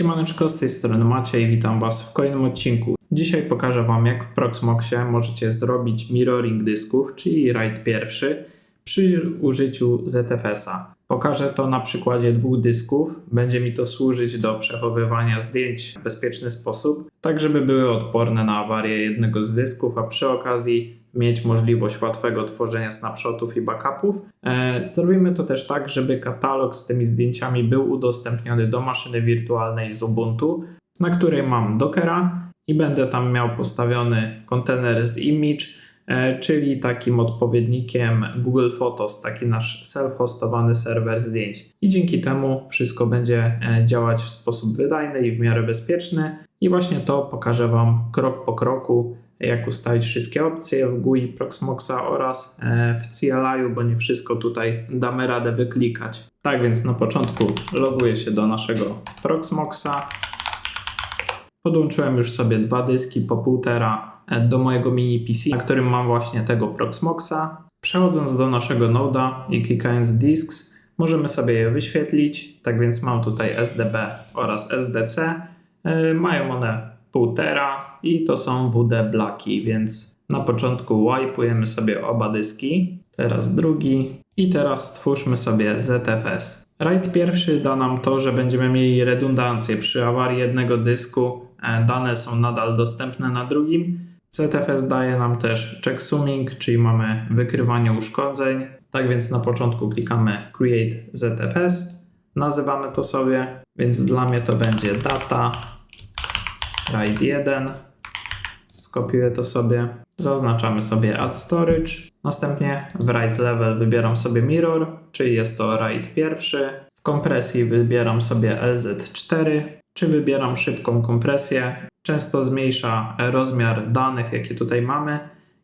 Siemaneczko, z tej strony Maciej, witam Was w kolejnym odcinku. Dzisiaj pokażę Wam jak w Proxmoxie możecie zrobić mirroring dysków, czyli RAID pierwszy przy użyciu ZFS-a. Pokażę to na przykładzie dwóch dysków. Będzie mi to służyć do przechowywania zdjęć w bezpieczny sposób, tak żeby były odporne na awarię jednego z dysków, a przy okazji mieć możliwość łatwego tworzenia snapshotów i backupów. E, zrobimy to też tak, żeby katalog z tymi zdjęciami był udostępniony do maszyny wirtualnej z Ubuntu, na której mam Dockera i będę tam miał postawiony kontener z image, czyli takim odpowiednikiem Google Photos, taki nasz self-hostowany serwer zdjęć. I dzięki temu wszystko będzie e, działać w sposób wydajny i w miarę bezpieczny. I właśnie to pokażę Wam krok po kroku, jak ustawić wszystkie opcje w GUI Proxmoxa oraz e, w CLI, bo nie wszystko tutaj damy radę wyklikać. Tak więc na początku loguję się do naszego Proxmoxa. Podłączyłem już sobie dwa dyski po półtora e, do mojego mini PC, na którym mam właśnie tego Proxmoxa. Przechodząc do naszego noda i klikając Disks, możemy sobie je wyświetlić. Tak więc mam tutaj SDB oraz SDC. E, mają one półtora i to są WD Blacki, więc na początku wipe'ujemy sobie oba dyski, teraz drugi i teraz stwórzmy sobie ZFS. RAID pierwszy da nam to, że będziemy mieli redundancję. Przy awarii jednego dysku e, dane są nadal dostępne na drugim. ZFS daje nam też checksuming, czyli mamy wykrywanie uszkodzeń. Tak więc na początku klikamy Create ZFS, nazywamy to sobie, więc dla mnie to będzie data RAID 1. Skopiuję to sobie. Zaznaczamy sobie Add Storage. Następnie w RAID Level wybieram sobie Mirror, czyli jest to RAID pierwszy. W kompresji wybieram sobie LZ4, czy wybieram szybką kompresję. Często zmniejsza rozmiar danych, jakie tutaj mamy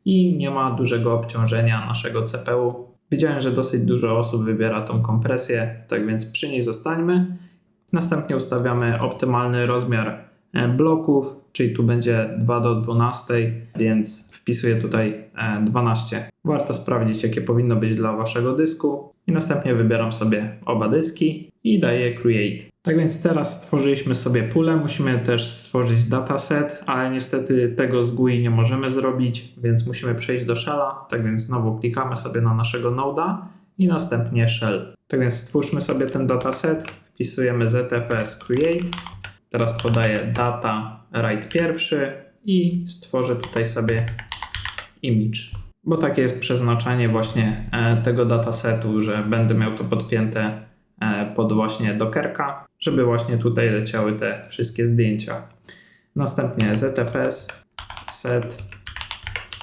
i nie ma dużego obciążenia naszego CPU. Widziałem, że dosyć dużo osób wybiera tą kompresję, tak więc przy niej zostańmy. Następnie ustawiamy optymalny rozmiar E, bloków, czyli tu będzie 2 do 12, więc wpisuję tutaj 12. E, Warto sprawdzić, jakie powinno być dla waszego dysku i następnie wybieram sobie oba dyski i daję create. Tak więc teraz stworzyliśmy sobie pulę, musimy też stworzyć dataset, ale niestety tego z GUI nie możemy zrobić, więc musimy przejść do shella. Tak więc znowu klikamy sobie na naszego noda i następnie shell. Tak więc stwórzmy sobie ten dataset, wpisujemy zfs create Teraz podaję data write pierwszy i stworzę tutaj sobie image. Bo takie jest przeznaczenie właśnie e, tego datasetu, że będę miał to podpięte e, pod właśnie dockerka, żeby właśnie tutaj leciały te wszystkie zdjęcia. Następnie ZFS set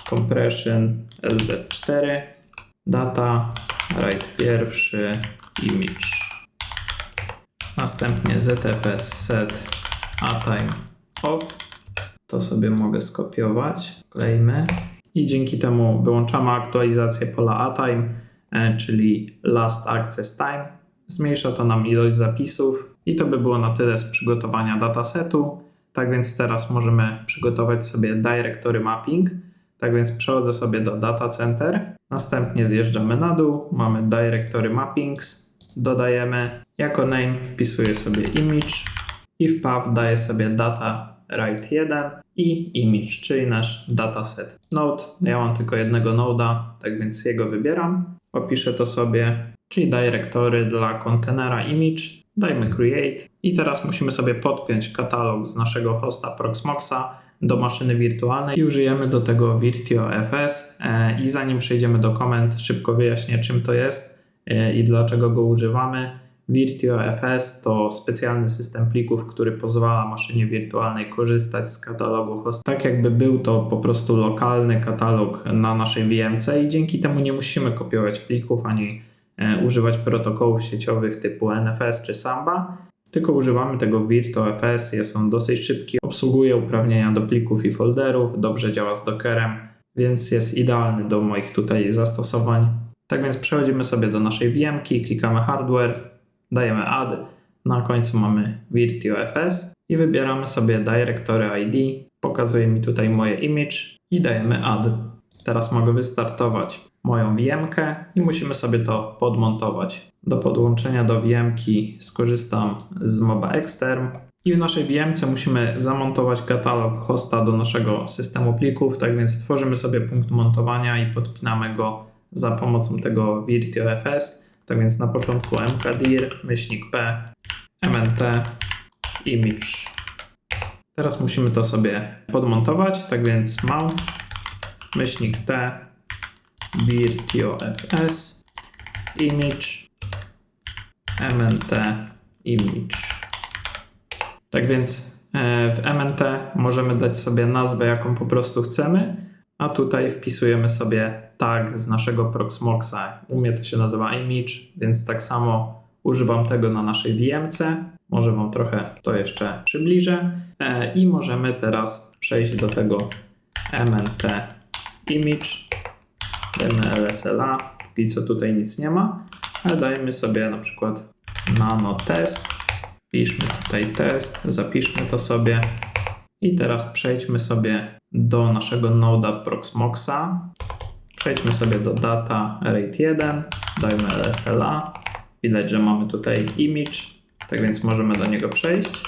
compression LZ4 data write pierwszy image. Następnie ZFS set time off. To sobie mogę skopiować. Klejmy. I dzięki temu wyłączamy aktualizację pola atime, e, czyli last access time. Zmniejsza to nam ilość zapisów i to by było na tyle z przygotowania datasetu. Tak więc teraz możemy przygotować sobie directory mapping. Tak więc przechodzę sobie do data center, następnie zjeżdżamy na dół, mamy directory mappings, dodajemy jako name wpisuję sobie image i w path daję sobie data write 1 i image, czyli nasz dataset. Node, ja mam tylko jednego noda, tak więc jego wybieram. Opiszę to sobie, czyli dyrektory dla kontenera image. Dajmy create i teraz musimy sobie podpiąć katalog z naszego hosta Proxmoxa do maszyny wirtualnej i użyjemy do tego VirtuoFS e, i zanim przejdziemy do komend, szybko wyjaśnię czym to jest e, i dlaczego go używamy. VirtuoFS to specjalny system plików, który pozwala maszynie wirtualnej korzystać z katalogu host, tak jakby był to po prostu lokalny katalog na naszej VMC i dzięki temu nie musimy kopiować plików ani e, używać protokołów sieciowych typu NFS czy Samba, tylko używamy tego VirtuoFS, jest on dosyć szybki, obsługuje uprawnienia do plików i folderów, dobrze działa z Dockerem, więc jest idealny do moich tutaj zastosowań. Tak więc przechodzimy sobie do naszej VMki, klikamy hardware, dajemy add, na końcu mamy VirtuoFS i wybieramy sobie Directory ID, pokazuje mi tutaj moje image i dajemy add. Teraz mogę wystartować moją VMkę i musimy sobie to podmontować. Do podłączenia do VMki skorzystam z MOBA Exterm. I w naszej VMce musimy zamontować katalog hosta do naszego systemu plików, tak więc tworzymy sobie punkt montowania i podpinamy go za pomocą tego virtuofs. Tak więc na początku mkdir, myślnik p, mnt, image. Teraz musimy to sobie podmontować, tak więc mount, myślnik t, virtuofs, image, mnt, image. Tak więc e, w MNT możemy dać sobie nazwę, jaką po prostu chcemy, a tutaj wpisujemy sobie tag z naszego Proxmoxa. U mnie to się nazywa image, więc tak samo używam tego na naszej VMce. Może Wam trochę to jeszcze przybliżę. E, I możemy teraz przejść do tego MNT image. Dajmy LSLA, póki co tutaj nic nie ma, ale dajmy sobie na przykład nano test. Wpiszmy tutaj test, zapiszmy to sobie i teraz przejdźmy sobie do naszego noda Proxmoxa. Przejdźmy sobie do data rate 1, dajmy LSLA. Widać, że mamy tutaj image, tak więc możemy do niego przejść.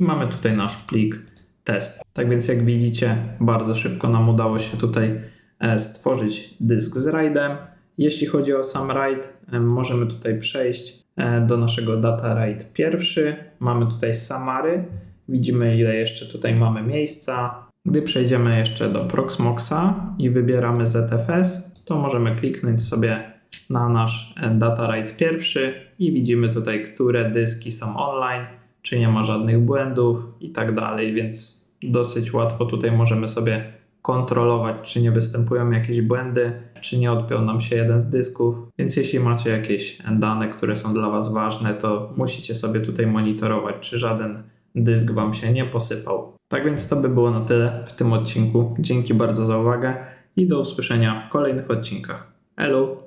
I mamy tutaj nasz plik test. Tak więc jak widzicie, bardzo szybko nam udało się tutaj e, stworzyć dysk z RAIDem. Jeśli chodzi o sam RAID, e, możemy tutaj przejść e, do naszego data RAID pierwszy. Mamy tutaj Samary. Widzimy ile jeszcze tutaj mamy miejsca. Gdy przejdziemy jeszcze do Proxmoxa i wybieramy ZFS, to możemy kliknąć sobie na nasz data RAID pierwszy i widzimy tutaj, które dyski są online, czy nie ma żadnych błędów i tak dalej, więc dosyć łatwo tutaj możemy sobie kontrolować, czy nie występują jakieś błędy, czy nie odpiął nam się jeden z dysków. Więc jeśli macie jakieś dane, które są dla Was ważne, to musicie sobie tutaj monitorować, czy żaden dysk Wam się nie posypał. Tak więc to by było na tyle w tym odcinku. Dzięki bardzo za uwagę i do usłyszenia w kolejnych odcinkach. Hello!